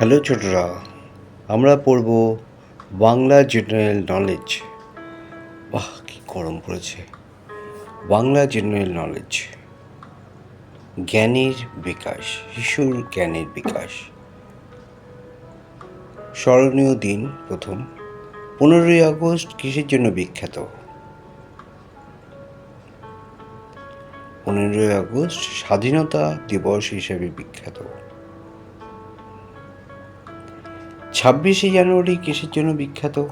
Hello ছোটরা, আমরা পড়ব বাংলা জেনারেল নলেজ। বাহ, কি গরম পড়েছে। Bangla general knowledge. জ্ঞানের বিকাশ, শিশুর জ্ঞানের বিকাশ। স্মরণীয় দিন প্রথম, পনেরোই আগস্ট, কিসের জন্য বিখ্যাত? পনেরোই আগস্ট, স্বাধীনতা দিবস হিসেবে বিখ্যাত। ছাব্বিশে জানুয়ারি কিসের জন্য বিখ্যাত?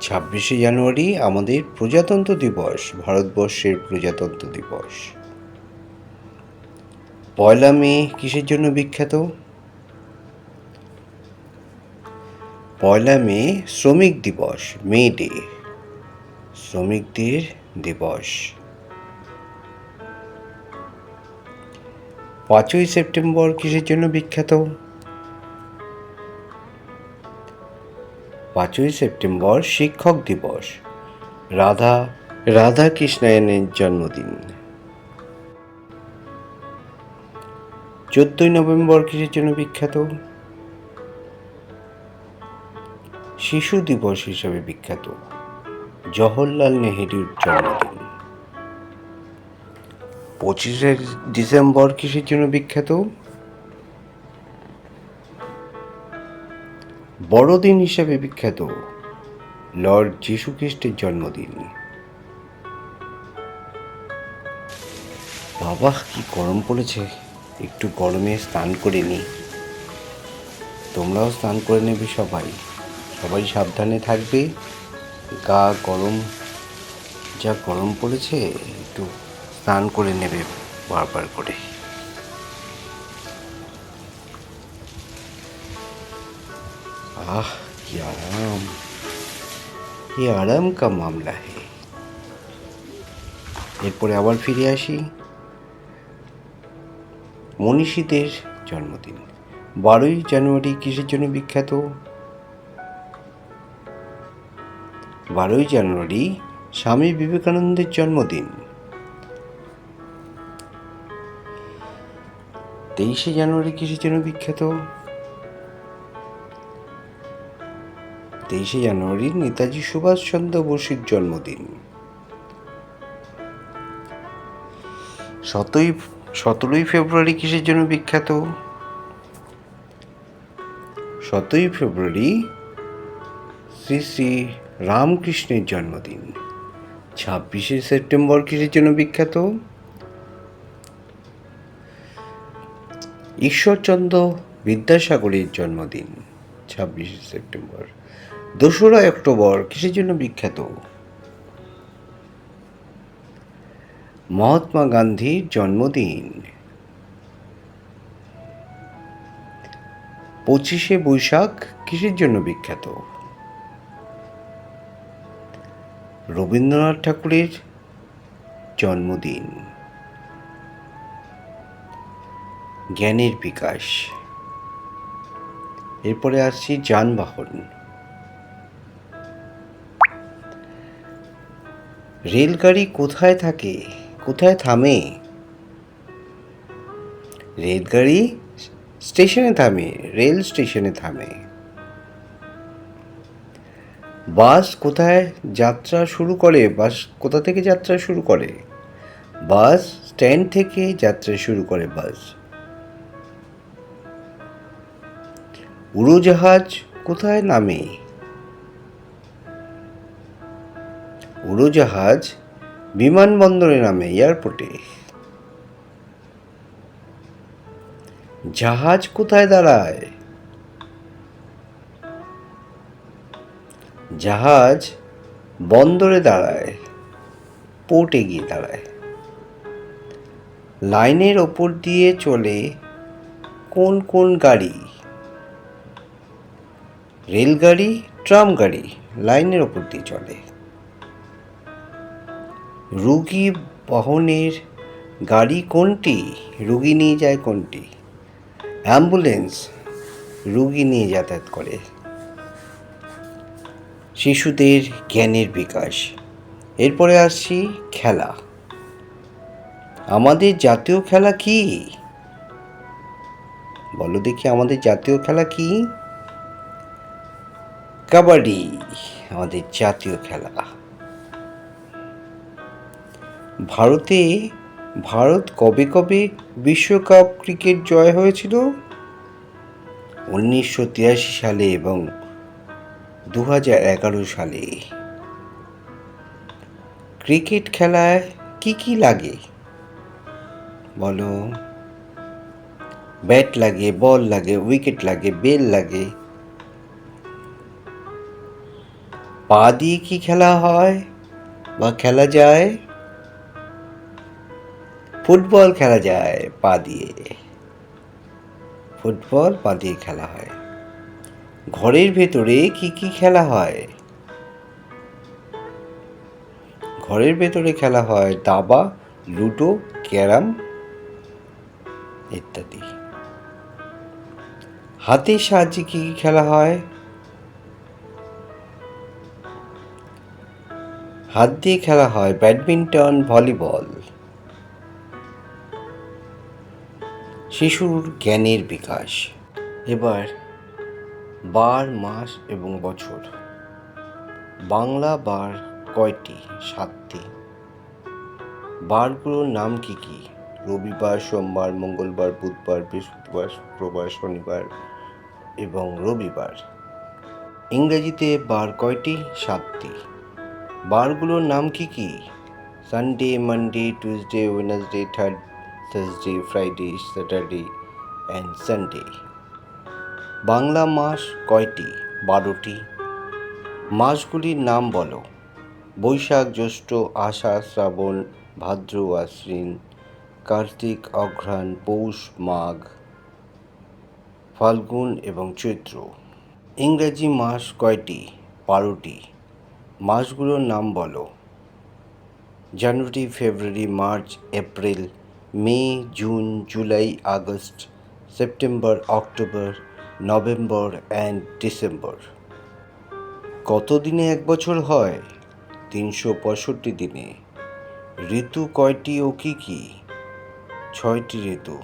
ছাব্বিশে জানুয়ারি আমাদের প্রজাতন্ত্র দিবস, ভারতবর্ষের প্রজাতন্ত্র দিবস। পয়লা মে কিসের জন্য বিখ্যাত? পয়লা মে শ্রমিক দিবস, মে ডে, শ্রমিকদের দিবস। পাঁচই সেপ্টেম্বর কিসের জন্য বিখ্যাত? পাঁচই সেপ্টেম্বর শিক্ষক দিবস। রাধা রাধা কৃষ্ণায়নের জন্মদিন। চোদ্দই নভেম্বর কিসের জন্য বিখ্যাত? শিশু দিবস হিসেবে বিখ্যাত। জওহরলাল নেহেরুর জন্মদিন। পঁচিশে ডিসেম্বর কিসের জন্য বিখ্যাত? বড়দিন হিসেবে বিখ্যাত লর্ড যীশু খ্রিস্টের জন্মদিন। বাবা কি গরম পড়েছে। একটু গরমে স্নান করে নি। তোমরাও স্নান করে নেবে সবাই। সবাই সাবধানে থাকবে। গা গরম, যা গরম পড়েছে, একটু স্নান করে নেবে বারবার করে। आह क्या आराम ये আরাম কা মামলা হে এরপরে আবার ফিরে আসি মনীষীদের জন্মদিন বারোই জানুয়ারি কিসের জন্য বিখ্যাত বারোই জানুয়ারি স্বামী বিবেকানন্দের জন্মদিন তেইশে জানুয়ারি কিসের জন্য বিখ্যাত তেইশে জানুয়ারি নেতাজি সুভাষচন্দ্র বসুর জন্মদিন। সতই সতেরোই ফেব্রুয়ারি কিসের জন্য বিখ্যাত? সতেরোই ফেব্রুয়ারি শ্রী শ্রী রামকৃষ্ণের জন্মদিন। ছাব্বিশে সেপ্টেম্বর কিসের জন্য বিখ্যাত? ঈশ্বরচন্দ্র বিদ্যাসাগরের জন্মদিন, ছাব্বিশে সেপ্টেম্বর। দোসরা অক্টোবর, কিসের জন্য বিখ্যাত? মহাত্মা গান্ধীর জন্মদিন। পঁচিশে বৈশাখ, কিসের জন্য বিখ্যাত? রবীন্দ্রনাথ ঠাকুরের জন্মদিন। জ্ঞানের বিকাশ। এরপরে আসছি যানবাহন। রেলগাড়ি কোথায় থাকে? কোথায় থামে? রেলগাড়ি স্টেশনে থামে, রেল স্টেশনে থামে। বাস কোথায় যাত্রা শুরু করে? বাস কোথা থেকে যাত্রা শুরু করে? বাস স্ট্যান্ড থেকে যাত্রা শুরু করে বাস। উড়োজাহাজ কোথায় নামে? উড়োজাহাজ বিমানবন্দরে নামে এয়ারপোর্টে। জাহাজ কোথায় দাঁড়ায়? জাহাজ বন্দরে দাঁড়ায়, পোর্টে গিয়ে দাঁড়ায়। লাইনের ওপর দিয়ে চলে কোন কোন গাড়ি? রেলগাড়ি ট্রাম গাড়ি লাইনের ওপর দিয়ে চলে। রুগী বহনের গাড়ি কোনটি? রুগী নিয়ে যায় কোনটি? অ্যাম্বুলেন্স রুগী নিয়ে যাতায়াত করে। শিশুদের জ্ঞানের বিকাশ। এরপরে আসছি খেলা। আমাদের জাতীয় খেলা কি? বলো দেখি, আমাদের জাতীয় খেলা কি? কাবাডি, আমাদের জাতীয় খেলা। ভারতে ভারত কবে কবে বিশ্বকাপ ক্রিকেট জয় হয়েছিল? উনিশশো তিরাশি সালে এবং দু হাজার এগারো সালে। ক্রিকেট খেলায় কি কি লাগে? বলো। ব্যাট লাগে, বল লাগে, উইকেট লাগে, বেল লাগে। পা দিয়ে কি খেলা হয় বা খেলা যায়? ফুটবল খেলা যায় পা দিয়ে। ফুটবল পা দিয়ে খেলা হয়। ঘরের ভেতরে কি কি খেলা হয়? ঘরের ভেতরে খেলা হয় দাবা, লুডো, ক্যারাম ইত্যাদি। হাতের সাহায্যে কি কি খেলা হয়? হাত দিয়ে খেলা হয় ব্যাডমিন্টন, ভলিবল। শিশুর জ্ঞানের বিকাশ। এবার বার মাস এবং বছর। বাংলা বার কয়টি? সাতটি। বারগুলোর নাম কি কি? রবিবার, সোমবার, মঙ্গলবার, বুধবার, বৃহস্পতিবার, শুক্রবার, শনিবার এবং রবিবার। ইংরেজিতে বার কয়টি? সাতটি। বারগুলোর নাম কি কি? Sunday, Monday, Tuesday, Wednesday, third Thursday Friday Saturday and Sunday Bangla মাস কয়টি? বারোটি। মাসগুলির নাম বলো। বৈশাখ, জ্যৈষ্ঠ, আষাঢ়, শ্রাবণ, ভাদ্র, আশ্বিন, কার্তিক, অঘ্রাণ, পৌষ, মাঘ, ফাল্গুন এবং চৈত্র। ইংরেজি মাস কয়টি? বারোটি। মাসগুলোর নাম বলো। January, February, March, April May, June, July, August, September, October, November and December. কত দিনে এক বছর হয়? তিনশো পঁয়ষট্টি দিনে। ঋতু কয়টি ও কী কী? ছয়টি ঋতু।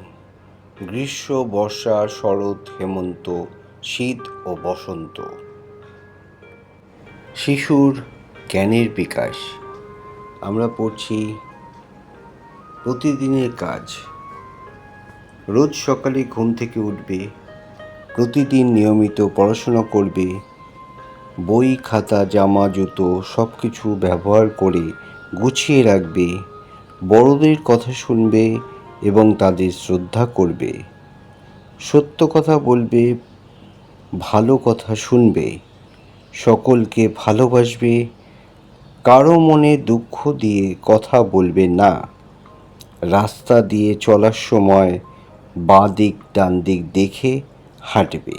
গ্রীষ্ম, বর্ষা, শরৎ, হেমন্ত, শীত ও বসন্ত। শিশুর জ্ঞানের বিকাশ। আমরা পড়ছি প্রতিদিনের কাজ। রোজ সকালে ঘুম থেকে উঠবে, প্রতিদিন নিয়মিত পড়াশোনা করবে, বই, খাতা, জামা, জুতো সব কিছু ব্যবহার করে গুছিয়ে রাখবে, বড়দের কথা শুনবে এবং তাদের শ্রদ্ধা করবে। সত্য কথা বলবে, ভালো কথা শুনবে, সকলকে ভালোবাসবে, কারও মনে দুঃখ দিয়ে কথা বলবে না। রাস্তা দিয়ে চলার সময় বাঁ দিক ডান দিক দেখে হাঁটবে।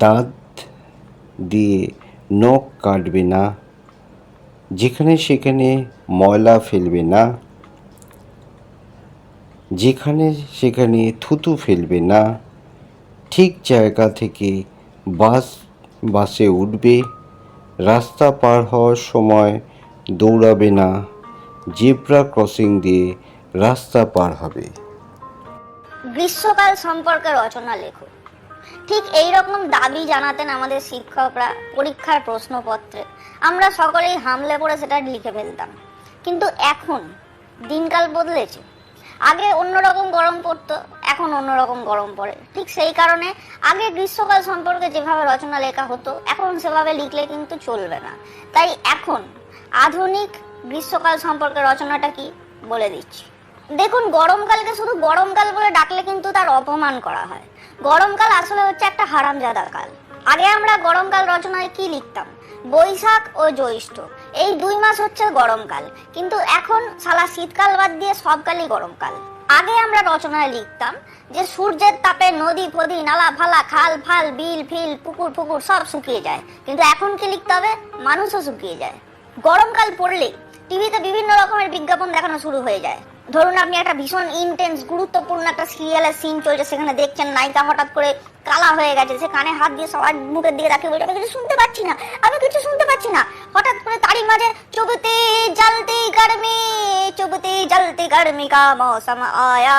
দাঁত দিয়ে নখ কাটবে না, যেখানে সেখানে ময়লা ফেলবে না, যেখানে সেখানে থুতু ফেলবে না, ঠিক জায়গা থেকে বাস, বাসে উঠবে, রাস্তা পার হওয়ার সময় দৌড়াবে না। জেব্রা ক্রসিং দিয়ে রাস্তা পার হবে। গ্রীষ্মকাল সম্পর্কে রচনা লেখো। ঠিক এই রকম দাবি জানাতেন আমাদের শিক্ষকরা পরীক্ষার প্রশ্নপত্রে। আমরা সকলেই হামলে পড়ে সেটা লিখে ফেলতাম। কিন্তু এখন দিনকাল বদলেছে। আগে অন্যরকম গরম পড়তো, এখন অন্যরকম গরম পড়ে। ঠিক সেই কারণে আগে গ্রীষ্মকাল সম্পর্কে যেভাবে রচনা লেখা হতো, এখন সেভাবে লিখলে কিন্তু চলবে না। তাই এখন আধুনিক গ্রীষ্মকাল সম্পর্কে রচনাটা কি বলে দিচ্ছি। দেখুন, গরমকালকে শুধু গরমকাল বলে ডাকলে কিন্তু তার অপমান করা হয়। গরমকাল আসলে হচ্ছে একটা হারামজাদা কাল। আগে আমরা গরমকাল রচনায় কি লিখতাম? বৈশাখ ও জ্যৈষ্ঠ। এই দুই মাস হচ্ছে গরমকাল। কিন্তু এখন সালা শীতকাল বাদ দিয়ে সবকালই গরমকাল। আগে আমরা রচনায় লিখতাম যে সূর্যের তাপে নদী, ফদি, নালা, ফালা, খাল, ফাল, বিল, ফিল, পুকুর, ফুকুর সব শুকিয়ে যায়। কিন্তু এখন কি লিখতে হবে? মানুষও শুকিয়ে যায়। গরমকাল পড়লেই টিভিতে বিভিন্ন রকমের বিজ্ঞাপন দেখানো শুরু হয়ে যায়। ধরুন আপনি একটা ভীষণ ইন্টেন্স গুরুত্বপূর্ণ একটা সিরিয়ালের সিন চলছে, সেখানে দেখছেন নায়িকা হঠাৎ করে কালা হয়ে গেছে, সে কানে হাত দিয়ে সবার মুখের দিকে তাকিয়ে বলছে, আমি কিছু শুনতে পাচ্ছি না, আমি কিছু শুনতে পাচ্ছি না। হঠাৎ করে তারই মাঝে, চুবতে জ্বলতে গরমে, চুবতে জ্বলতে গরমি কা মৌসম আয়া।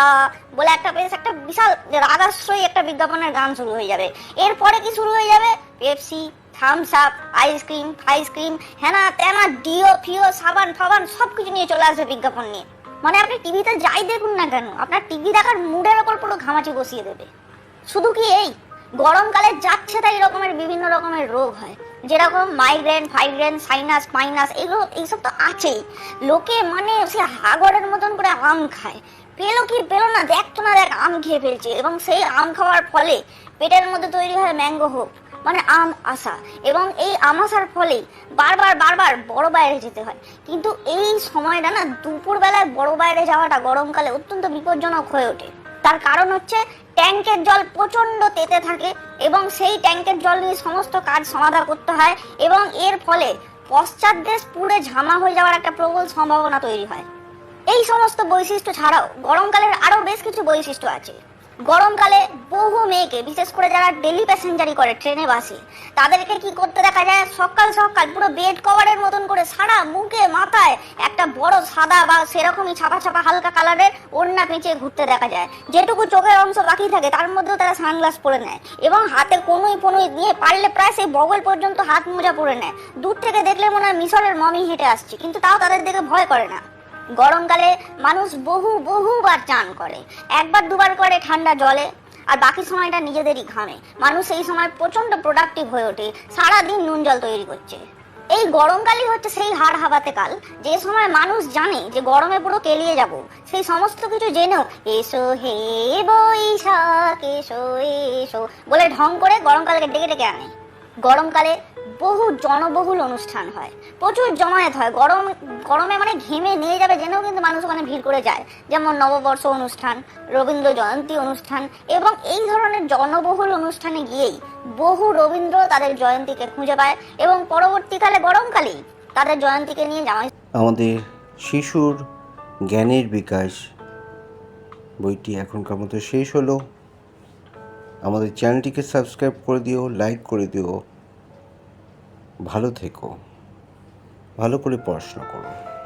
বলে একটা বেশ একটা বিশাল রাগাশ্রয়ী একটা বিজ্ঞাপনের গান শুরু হয়ে যাবে। এরপরে কি শুরু হয়ে যাবে? Pepsi Thums Up ice cream ফাইসক্রিম হ্যানা তেনা ডিও ফিও সাবান, ফাবান সব কিছু নিয়ে চলে আসবে বিজ্ঞাপন নিয়ে। মানে আপনি টিভিতে যাই দেখুন না কেন, আপনার টিভি দেখার মুডের ওপর পুরো ঘামাচি বসিয়ে দেবে। শুধু কি এই? গরমকালে যাচ্ছে তাই রকমের বিভিন্ন রকমের রোগ হয়। যেরকম মাইগ্রেন ফাইগ্রেন সাইনাস মাইনাস এগুলো এইসব তো আছেই। লোকে মানে সে হাগরের মতন করে আম খায়। পেল কি পেল না দেখতো না, দেখ আম খেয়ে ফেলছে। এবং সেই আম খাওয়ার ফলে পেটের মধ্যে তৈরি হয় ম্যাঙ্গো হোপ মানে আম আসা এবং এই আম আসার ফলে বারবার বারবার বড় বাইরে যেতে হয়। কিন্তু এই সময়টা না দুপুর বেলায় বড় বাইরে যাওয়াটা গরমকালে অত্যন্ত বিপজ্জনক হয়ে ওঠে। তার কারণ হচ্ছে ট্যাঙ্কের জল প্রচণ্ড তেতে থাকে এবং সেই ট্যাঙ্কের জল নিয়ে সমস্ত কাজ সমাধা করতে হয় এবং এর ফলে পশ্চাৎ দেশ পুড়ে ঝামা হয়ে যাওয়ার একটা প্রবল সম্ভাবনা তৈরি হয়। এই সমস্ত বৈশিষ্ট্য ছাড়াও গরমকালের আরও বেশ কিছু বৈশিষ্ট্য আছে। গরমকালে বহু মেয়েকে, বিশেষ করে যারা ডেলি প্যাসেঞ্জারি করে ট্রেনে বাসে তাদেরকে কি করতে দেখা যায়? সকাল সকাল পুরো বেড কভারের মতন করে সারা মুখে, মাথায় একটা বড় সাদা বা সেরকমই ছাপা ছাপা হালকা কালারের ওড়না পেঁচিয়ে ঘুরতে দেখা যায়। যেটুকু চোখের অংশ বাকি থাকে, তার মধ্যেও তারা সানগ্লাস পরে নেয় এবং হাতে কোনোই ফনুই দিয়ে পারলে প্রায় সেই বগল পর্যন্ত হাত মোজা পরে নেয়। দূর থেকে দেখলে মনে হয় মিশরের মমি হেঁটে আসছে, কিন্তু তাও তাদের দেখে ভয় করে না। গরমকালে মানুষ বহু, বহুবার চান করে। একবার, দুবার করে ঠান্ডা জলে, আর বাকি সময়টা নিজেদেরই ঘামে। মানুষ এই সময় প্রচণ্ড প্রোডাক্টিভ হয়ে ওঠে, সারাদিন নুন জল তৈরি করছে। এই গরমকালই হচ্ছে সেই হাড় হাবাতে কাল। যে সময় মানুষ জানে যে গরমে পুরো কেলিয়ে যাব, সেই সমস্ত কিছু জেনেও এসো হে বৈশাখ, এসো এসো, বলে ঢং করে গরমকালকে ডেকে ডেকে আনে। গরমকালে বহু জনবহুল অনুষ্ঠান হয়। প্রচুর জমায়েত হয়। গরম, গরমে মানে ঘেমে নিয়ে যাবে জেনেও কিন্তু মানুষ ওখানে ভিড় করে যায়। যেমন নববর্ষ অনুষ্ঠান, রবীন্দ্র জয়ন্তী অনুষ্ঠান এবং এই ধরনের জনবহুল অনুষ্ঠানে গিয়েই বহু রবীন্দ্র তাদের জয়ন্তীকে খুঁজে পায় এবং পরবর্তীকালে গরমকালেই তাদের জয়ন্তীকে নিয়ে জামাই আমাদের শিশুর জ্ঞানের বিকাশ বইটি এখনকার মতো শেষ হলো। আমাদের চ্যানেলটিকে সাবস্ক্রাইব করে দিও, লাইক করে দিও। ভালো থেকো ভালো করে পড়াশোনা করো।